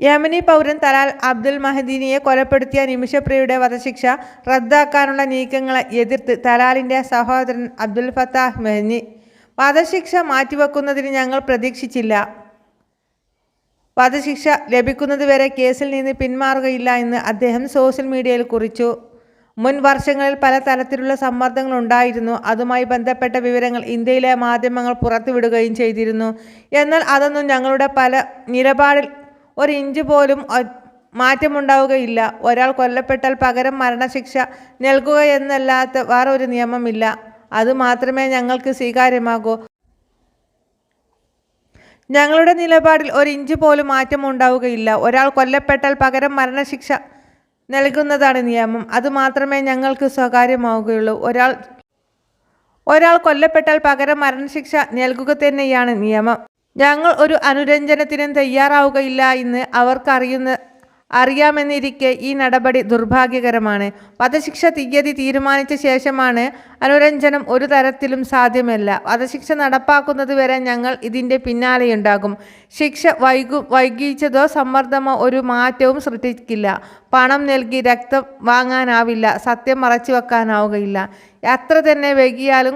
യമനി പൗരൻ തലാൽ അബ്ദുൽ മഹദീനിയെ കൊലപ്പെടുത്തിയ നിമിഷപ്രിയയുടെ വധശിക്ഷ റദ്ദാക്കാനുള്ള നീക്കങ്ങളെ എതിർത്ത് തലാലിന്റെ സഹോദരൻ അബ്ദുൽ ഫത്താഹ് മെഹ്നി. വധശിക്ഷ മാറ്റിവെക്കുന്നതിന് ഞങ്ങൾ പ്രതീക്ഷിച്ചില്ല. വധശിക്ഷ ലഭിക്കുന്നതുവരെ കേസിൽ നിന്ന് പിന്മാറുകയില്ല എന്ന് അദ്ദേഹം സോഷ്യൽ മീഡിയയിൽ കുറിച്ചു. മുൻ വർഷങ്ങളിൽ പല തരത്തിലുള്ള സമ്മർദ്ദങ്ങൾ ഉണ്ടായിരുന്നു. അതുമായി ബന്ധപ്പെട്ട വിവരങ്ങൾ ഇന്ത്യയിലെ മാധ്യമങ്ങൾ പുറത്തുവിടുകയും ചെയ്തിരുന്നു. എന്നാൽ അതൊന്നും ഞങ്ങളുടെ പല നിലപാടിൽ ഒരു ഇഞ്ച് പോലും മാറ്റമുണ്ടാവുകയില്ല. ഒരാൾ കൊല്ലപ്പെട്ടാൽ പകരം മരണശിക്ഷ നൽകുക എന്നല്ലാത്ത വേറെ ഒരു നിയമമില്ല. അത് മാത്രമേ ഞങ്ങൾക്ക് സ്വീകാര്യമാകൂ. ഞങ്ങളുടെ നിലപാടിൽ ഒരു ഇഞ്ച് പോലും മാറ്റം ഉണ്ടാവുകയില്ല ഒരാൾ കൊല്ലപ്പെട്ടാൽ പകരം മരണശിക്ഷ നൽകുന്നതാണ് നിയമം. അത് മാത്രമേ ഞങ്ങൾക്ക് സ്വകാര്യമാവുകയുള്ളൂ. ഒരാൾ ഒരാൾ കൊല്ലപ്പെട്ടാൽ പകരം മരണശിക്ഷ നൽകുക തന്നെയാണ് നിയമം. ഞങ്ങൾ ഒരു അനുരഞ്ജനത്തിനും തയ്യാറാവുകയില്ല എന്ന് അവർക്കറിയുന്ന അറിയാമെന്നിരിക്കെ ഈ നടപടി ദുർഭാഗ്യകരമാണ്. വധശിക്ഷ തീയതി തീരുമാനിച്ച ശേഷമാണ് അനുരഞ്ജനം ഒരു തരത്തിലും സാധ്യമല്ല. വധശിക്ഷ നടപ്പാക്കുന്നത് വരെ ഞങ്ങൾ ഇതിന്റെ പിന്നാലെയുണ്ടാകും. ശിക്ഷ വൈകു വൈകിച്ചതോ സമ്മർദ്ദമോ ഒരു മാറ്റവും സൃഷ്ടിക്കില്ല. പണം നൽകി രക്തം വാങ്ങാനാവില്ല. സത്യം മറച്ചു വെക്കാനാവുകയില്ല എത്ര തന്നെ വൈകിയാലും